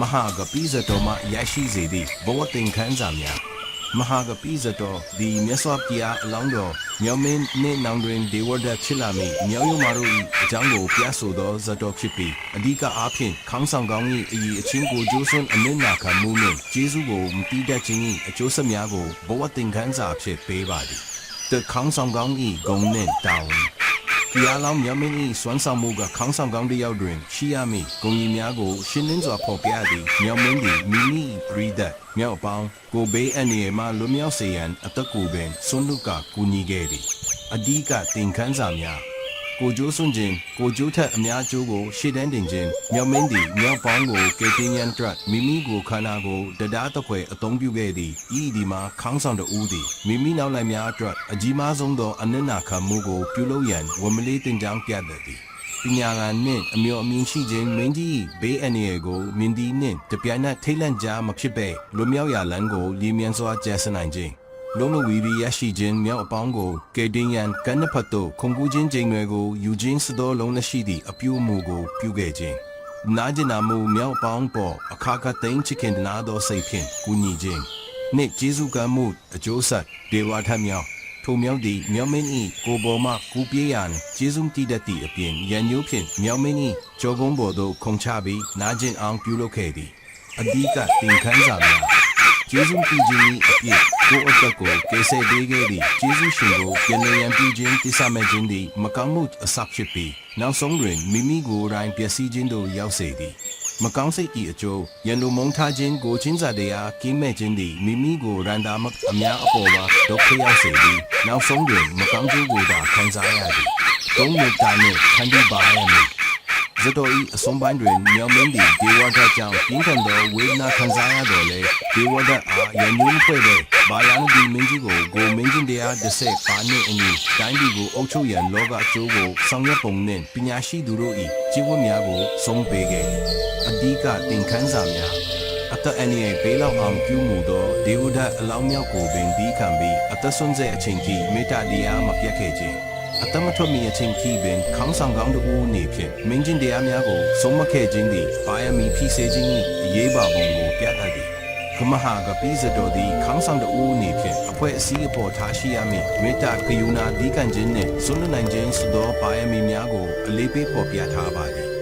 မဟာဂပိဇတော်မှရရှိစေသည့်ဘဝသင်ခန်းစာများ မဟာကပိစတော်ဒီမြတ်စွာဘုရားအလောင်းတော်မြောင်မင်းနှင့်နောင်တွင်ဒေဝဒတ်ဖြစ်လာမည်မြောင်ယုံမာတို့၏အကြောင်းကိုပြဆိုသောဇတ်တော်ဖြစ်ပြီးအဓိကအားဖြင့်ခေါင်းဆောင်ကောင်း၏အည်အချင်းကိုကျိုးစွန်းအနစ်နာခံမှုနှင့်ကျေးဇူးကိုမတိတတ်ခြင်း၏အကျိုးဆက်များကိုဘဝတင်ခန်းစာဖြစ်ပေးပါသည်တခေါင်းဆောင်ကောင်း၏ဂုဏ်နှင့်တောင်း ဒီအလောင်းမြတ်မင်း၏စွမ်းဆောင်မှုကခေါင်းဆောင်ကောင်းတစ်ယောက်တွင်ရှိရမည်ဂုဏ်ကြီးများကိုရှင်းလင်းစွာဖော်ပြသည်မြတ်မင်းသည်မိမိပရိသတ်မြောက်အပေါင်းကိုဘေးအန္တရာယ်မှလွတ်မြောက်စေရန်အသက်ကိုပင်စွန့်လွတ်ကကူညီခဲ့သည်အဓိကတင်ခန်းစာများ ကိုကျိုးစွန့်ခြင်းကိုကျိုးထက်အများကျိုးကိုရှေ့တန်းတင်ခြင်းမြောက်မင်းသည်မြောက်ပေါင်းကိုကေတင်ရန်ဒရတ်မိမိကိုခန္ဓာကိုတရားတစ်ခွဲအသုံးပြုခဲ့သည်ဤဒီမှာခေါင်းဆောင်တဦးသည်မိမိနောက်လိုက်များအတွက်အကြီးမားဆုံးသောအနစ်နာခံမှုကိုပြုလုပ်ရန်ဝမလေးတင်ကြောင်းပြသသည်ပညာကနှင့်အမျိုးအမင်းရှိခြင်းမင်းကြီးဘေးအန္တရာယ်ကိုမင်းဒီနှင့်တပြိုင်နက်ထိတ်လန့်ကြားမဖြစ်ပဲလွမြောက်ရာလမ်းကိုလီမြန်စွာကျဆနိုင်ခြင်း လုံးမဝီရီရရှိခြင်းမြောက်အပေါင်းကိုကေတင်ရန်ကန်းနဖတ်တို့ခုံကူခြင်းခြင်းတွေကိုယူခြင်းစသောလုံးလက်ရှိသည့်အပြုအမူကိုပြုခဲ့ခြင်းနာကျင်နာမှုမြောက်အပေါင်းပေါ်အခါခသိမ်းချခင်တနာသောစိတ်ဖြင့်ကူညီခြင်းနှင့်ကျေးဇူးကမ်းမှုအကျိုးဆက်ဒေဝထမြောက်ထိုမြောက်သည့်မြောက်မင်း၏ကိုပေါ်မှကူပြေးရန်ကျေးဇူးတည်တတ်သည့်အပြင်ရန်ညိုးဖြင့်မြောက်မင်း၏ကြောကုန်းပေါ်သို့ခုန်ချပြီးနာကျင်အောင်ပြုလုပ်ခဲ့သည်အဓိကတင်ခန်းစာများကျေးဇူးပြုခြင်း၏အပြည့် ကိုအသက်ကိုကေဆယ်ပေးခဲ့သည့်ကျေးဇူးရှင်ကိုပြန်လည်ရန်ပြုခြင်းတိစမဲ့ခြင်းသည်မကောင်းမှုအစဖြစ်ပြီးနောက်ဆုံးတွင်မိမိကိုယ်တိုင်ပျက်စီးခြင်းသို့ရောက်စေသည်မကောင်းစိတ်၏အကျိုးရန်လိုမုန်းထားခြင်းကိုချင်းစာတရားကင်းမဲ့ခြင်းသည်မိမိကိုရန်တာမအများအပေါ်ပါဒုက္ခရောက်စေသည်နောက်ဆုံးတွင်မကောင်းကျိုးကိုသာခံစားရသည်။သုံးနှစ်တာနှင့်ခံယူပါရမည်။ ဇတော်၏အဆုံးပိုင်းတွင်မြောင်မင်းသည်ဒေဝဒတ်ကြောင့်ပြင်းထန်သောဝေဒနာခံစားရတော်လေဒေဝဒတ်အားရန်ညွှန်းဖွဲ့တဲ့ဘာယန်ဒီမင်းကြီးကိုဂိုမင်းကြီးတရားတစ်ဆက်ပါနှင့်အညီတိုင်းပြည်ကိုအုပ်ချုပ်ရန်လောကအကျိုးကိုဆောင်ရွက်ပုံနှင့်ပညာရှိသူတို့၏ကျင့်ဝတ်များကိုဆုံးပေးခဲ့သည်။အဓိကသင်ခန်းစာများအသက်အန္တရာယ်ဘေးလောက်အောင်ပြုမှုသောဒေဝဒတ်အလောင်းမြောက်ကိုပင်ပြီးခံပြီးအသက်ဆုံးစေအချိန်ကြီးမေတ္တာတရားမပြတ်ခဲ့ခြင်း အသက်မထွက်မီအချိန်ကြီးပင်ခေါင်းဆောင်ကောင်းတို့ဦးအနေဖြင့်မင်းချင်းတရားများကိုဆုံးမခဲ့ခြင်းသည်ဘာယမီဖြစ်စေခြင်း၏အရေးပါပုံကိုပြသသည်ခမဟာကပိစတော်သည်ခေါင်းဆောင်တို့ဦးအနေဖြင့်အဖွဲ့အစည်းအပေါ်ထားရှိရမည့်မေတ္တာကယူနာဒီကံခြင်းနှင့်ဆွလွတ်နိုင်ခြင်းစသောဘာယမီများကိုအလေးပေးဖော်ပြထားပါသည်